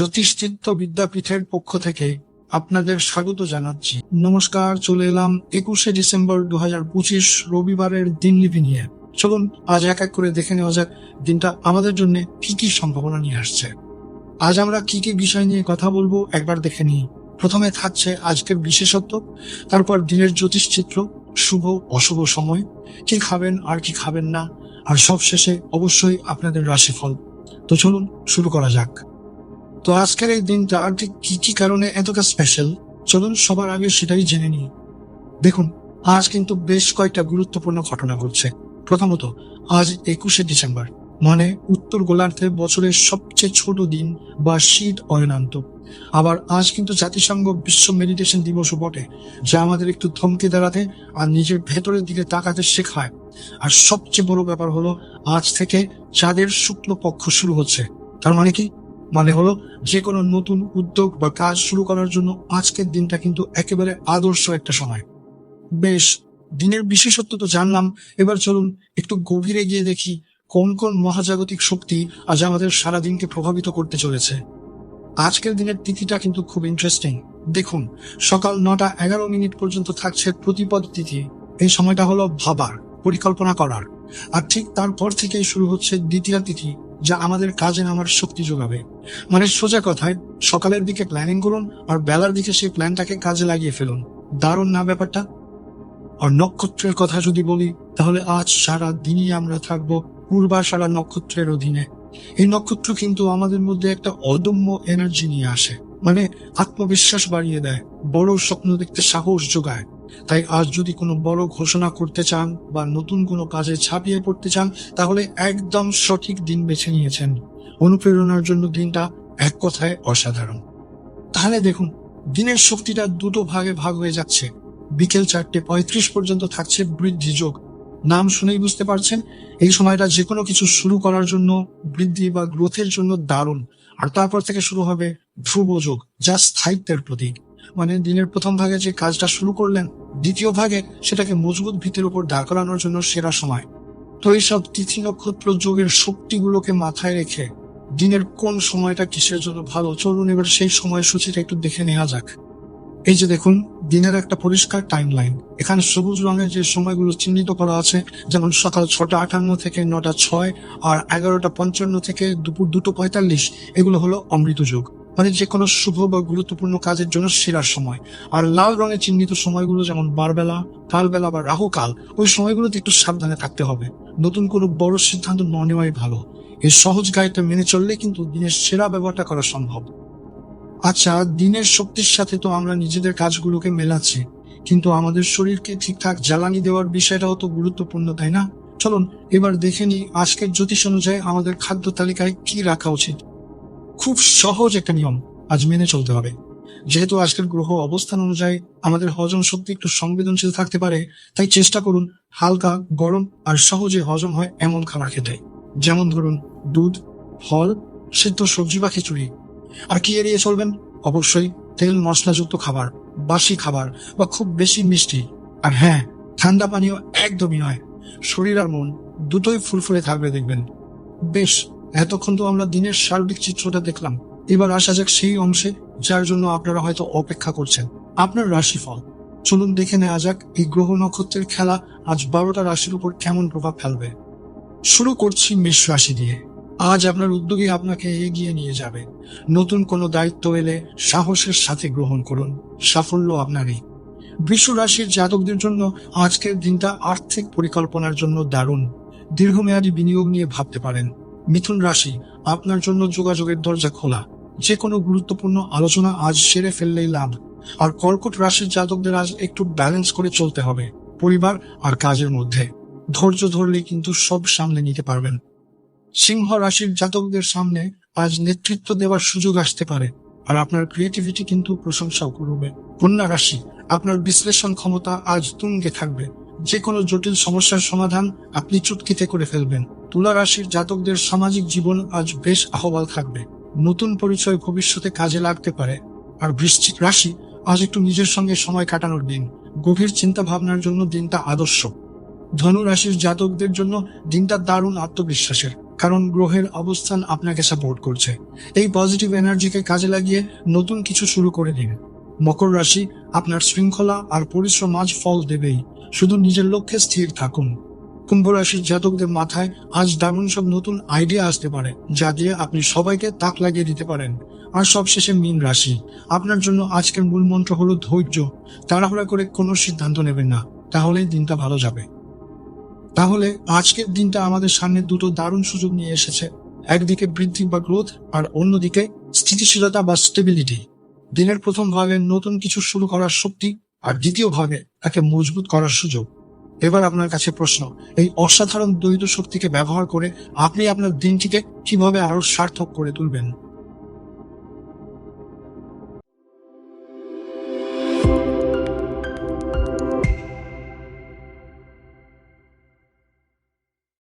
জ্যোতিষচিত্ত বিদ্যাপীঠের পক্ষ থেকে আপনাদের স্বাগত জানাচ্ছি। নমস্কার, চলে এলাম একুশে ডিসেম্বর দু হাজার পঁচিশ রবিবারের দিনলিপি নিয়ে। চলুন, আজ এক এক করে দেখে নেওয়া যাক দিনটা আমাদের জন্য কি কি সম্ভাবনা নিয়ে আসছে। আজ আমরা কি কি বিষয় নিয়ে কথা বলব একবার দেখে নিই। প্রথমে থাকছে আজকের বিশেষত্ব, তারপর দিনের জ্যোতিষচিত্র শুভ, অশুভ সময়, কি খাবেন আর কি খাবেন না, আর সবশেষে অবশ্যই আপনাদের রাশিফল। তো চলুন, শুরু করা যাক। তো আজকের এই দিনটা ঠিক কি কি কারণে এতটা স্পেশাল চলুন সবার আগে সেটাই জেনে নিই। দেখুন, আজ কিন্তু বেশ কয়েকটা গুরুত্বপূর্ণ ঘটনা ঘটছে। প্রথমত, আজ একুশে ডিসেম্বর মানে উত্তর গোলার্ধে বছরের সবচেয়ে ছোট দিন বা শীত অয়নান্ত। আবার আজ কিন্তু জাতিসংঘ বিশ্ব মেডিটেশন দিবসও বটে, যা আমাদের একটু থমকে দাঁড়াতে আর নিজের ভেতরের দিকে তাকাতে শেখায়। আর সবচেয়ে বড় ব্যাপার হলো, আজ থেকে চাঁদের শুক্ল পক্ষ শুরু হচ্ছে। তার মানে কি? মানে হলো যে কোনো নতুন উদ্যোগ বা কাজ শুরু করার জন্য আজকের দিনটা কিন্তু একেবারে আদর্শ একটা সময়। বেশ, দিনের বিশেষত্ব তো জানলাম। এবার চলুন একটু গভীরে গিয়ে দেখি কোন কোন মহাজাগতিক শক্তি আজ আমাদের সারা দিনকে প্রভাবিত করতে চলেছে। আজকের দিনের তিথিটা কিন্তু খুব ইন্টারেস্টিং দেখুন, সকাল নটা এগারো মিনিট পর্যন্ত থাকছে প্রতিপদ তিথি। এই সময়টা হলো ভাবার, পরিকল্পনা করার। আর ঠিক তারপর থেকেই শুরু হচ্ছে দ্বিতীয় তিথি। যা আমাদের কাজে নামার শক্তি যোগাবে। মানে সোজা কথায়, সকালের দিকে প্ল্যানিং করুন আর বেলার দিকে সেই প্ল্যানটাকে কাজে লাগিয়ে ফেলুন। দারুণ না ব্যাপারটা? আর নক্ষত্রের কথা যদি বলি, তাহলে আজ সারা দিনই আমরা থাকব পূর্বাশারা নক্ষত্রের অধীনে। এই নক্ষত্র কিন্তু আমাদের মধ্যে একটা অদম্য এনার্জি নিয়ে আসে। মানে আত্মবিশ্বাস বাড়িয়ে দেয়, বড় স্বপ্ন দেখতে সাহস যোগায়। তাই আজ যদি কোনো বড় ঘোষণা করতে চান বা নতুন কোনো কাজে ছাপিয়ে পড়তে চান, তাহলে একদম সঠিক দিন বেছে নিয়েছেন। অনুপ্রেরণার জন্য দিনটা এক কথায় অসাধারণ। তাহলে দেখুন, দিনের শক্তিটা দুটো ভাগে ভাগ হয়ে যাচ্ছে। বিকেল চারটে পঁয়ত্রিশ পর্যন্ত থাকছে বৃদ্ধি যোগ। নাম শুনেই বুঝতে পারছেন, এই সময়টা যে কোনো কিছু শুরু করার জন্য বৃদ্ধি বা গ্রোথের জন্য দারুণ। আর তারপর থেকে শুরু হবে ধ্রুব যোগ, যা স্থায়িত্বের প্রতীক। মানে দিনের প্রথম ভাগে যে কাজটা শুরু করলেন, দ্বিতীয় ভাগে সেটাকে মজবুত ভিতের উপর দাঁড় করানোর জন্য সেরা সময়। তো এইসব তিথি নক্ষত্র যোগের শক্তিগুলোকে মাথায় রেখে দিনের কোন সময়টা কিসের জন্য ভালো চলুন, এবার সেই সময়সূচিটা একটু দেখে নেওয়া যাক। এই যে দেখুন, দিনের একটা পরিষ্কার টাইম লাইন এখানে সবুজ রঙের যে সময়গুলো চিহ্নিত করা আছে, যেমন সকাল ছটা আটান্ন থেকে নটা ছয় আর এগারোটা পঞ্চান্ন থেকে দুপুর দুটো পঁয়তাল্লিশ, এগুলো হলো অমৃত যুগ। মানে যে কোনো শুভ বা গুরুত্বপূর্ণ কাজের জন্য সেরার সময়। আর লাল রঙে চিহ্নিত সময়গুলো যেমন বারবেলা, কালবেলা বা রাহুকাল, ওই সময়গুলোতে একটু সাবধানে থাকতে হবে। নতুন কোনো বড় সিদ্ধান্ত ন নেওয়াই ভালো। এই সহজ গাইডটা মেনে চললে কিন্তু দিনের সেরা ব্যবহারটা করা সম্ভব। আচ্ছা দিনের শক্তির সাথে তো আমরা নিজেদের কাজগুলোকে মেলাচ্ছি। কিন্তু আমাদের শরীরকে ঠিকঠাক জ্বালানি দেওয়ার বিষয়টাও তো গুরুত্বপূর্ণ, তাই না? চলুন, এবার দেখে নিই আজকের জ্যোতিষ অনুযায়ী আমাদের খাদ্য তালিকায় কি রাখা উচিত। খুব সহজ একটা নিয়ম আজ মেনে চলতে হবে। যেহেতু আজকের গ্রহ অবস্থান অনুযায়ী আমাদের হজম শক্তি একটু সংবেদনশীল থাকতে পারে, তাই চেষ্টা করুন হালকা, গরম আর সহজে হজম হয় এমন খাবার খেতে। যেমন ধরুন দুধ, ফল, সিদ্ধ সবজি বা খিচুড়ি। আর কি এড়িয়ে চলবেন? অবশ্যই তেল মশলাযুক্ত খাবার, বাসি খাবার বা খুব বেশি মিষ্টি। আর হ্যাঁ ঠান্ডা পানীয় একদমই নয়, শরীর আর মন দুটোই ফুলফুলে থাকবে দেখবেন। বেশ এতক্ষণ তো আমরা দিনের সার্বিক চিত্রটা দেখলাম। এবার আসা যাক সেই অংশে, যার জন্য আপনারা হয়তো অপেক্ষা করছেন। আপনার রাশিফল। চলুন দেখে নেওয়া যাক এই গ্রহ নক্ষত্রের খেলা আজ বারোটা রাশির উপর কেমন প্রভাব ফেলবে। শুরু করছি মেষ রাশি দিয়ে। আজ আপনার উদ্যোগে আপনাকে এগিয়ে নিয়ে যাবে। নতুন কোনো দায়িত্ব এলে সাহসের সাথে গ্রহণ করুন। সাফল্য আপনারই। বিশ্ব রাশির জাতকদের জন্য আজকের দিনটা আর্থিক পরিকল্পনার জন্য দারুণ। দীর্ঘমেয়াদী বিনিয়োগ নিয়ে ভাবতে পারেন। মিথুন রাশি, আপনার জন্য যোগাযোগের দরজা খোলা। যে কোনো গুরুত্বপূর্ণ আলোচনা আজ সেরে ফেললেই লাভ। আর কর্কট রাশির জাতকদের আজ একটু ব্যালেন্স করে চলতে হবে, পরিবার আর কাজের মধ্যে। ধৈর্য ধরলেই কিন্তু সব সামলে নিতে পারবেন। সিংহ রাশির জাতকদের সামনে আজ নেতৃত্ব দেওয়ার সুযোগ আসতে পারে, আর আপনার ক্রিয়েটিভিটি কিন্তু প্রশংসাও করবে। কন্যা রাশি, আপনার বিশ্লেষণ ক্ষমতা আজ তুঙ্গে থাকবে। যে কোনো জটিল সমস্যার সমাধান আপনি চুটকিতে করে ফেলবেন। তুলা রাশির জাতকদের সামাজিক জীবন আজ বেশ আহ্বাল থাকবে। নতুন পরিচয় ভবিষ্যতে কাজে লাগতে পারে। আর বৃশ্চিক রাশি আজ একটু নিজের সঙ্গে সময় কাটানোর দিন। গভীর চিন্তা ভাবনার জন্য দিনটা আদর্শ। ধনু রাশির জাতকদের জন্য দিনটা দারুণ আত্মবিশ্বাসের, কারণ গ্রহের অবস্থান আপনাকে সাপোর্ট করছে। এই পজিটিভ এনার্জিকে কাজে লাগিয়ে নতুন কিছু শুরু করে দিন। মকর রাশি আপনার শৃঙ্খলা আর পরিশ্রম আজ ফল দেবেই। শুধু নিজের লক্ষ্যে স্থির থাকুন। কুম্ভ রাশির জাতকদের মাথায় আজ দারুণ সব নতুন আইডিয়া আসতে পারে, যা দিয়ে আপনি সবাইকে তাক লাগিয়ে দিতে পারেন। আর সবশেষে মীন রাশি, আপনার জন্য আজকের মূল মন্ত্র হলো ধৈর্য। তাড়াহুড়া করে কোনো সিদ্ধান্ত নেবেন না, তাহলেই দিনটা ভালো যাবে। তাহলে আজকের দিনটা আমাদের সামনে দুটো দারুণ সুযোগ নিয়ে এসেছে। একদিকে বৃদ্ধি বা গ্রোথ আর অন্যদিকে স্থিতিশীলতা বা স্টেবিলিটি দিনের প্রথম ভাগে নতুন কিছু শুরু করার শক্তি আর দ্বিতীয় ভাগে তাকে মজবুত করার সুযোগ। এবার আপনার কাছে প্রশ্ন, এই অসাধারণ দ্বৈত শক্তিকে ব্যবহার করে আপনি আপনার দিনটিকে কীভাবে আরও সার্থক করে তুলবেন?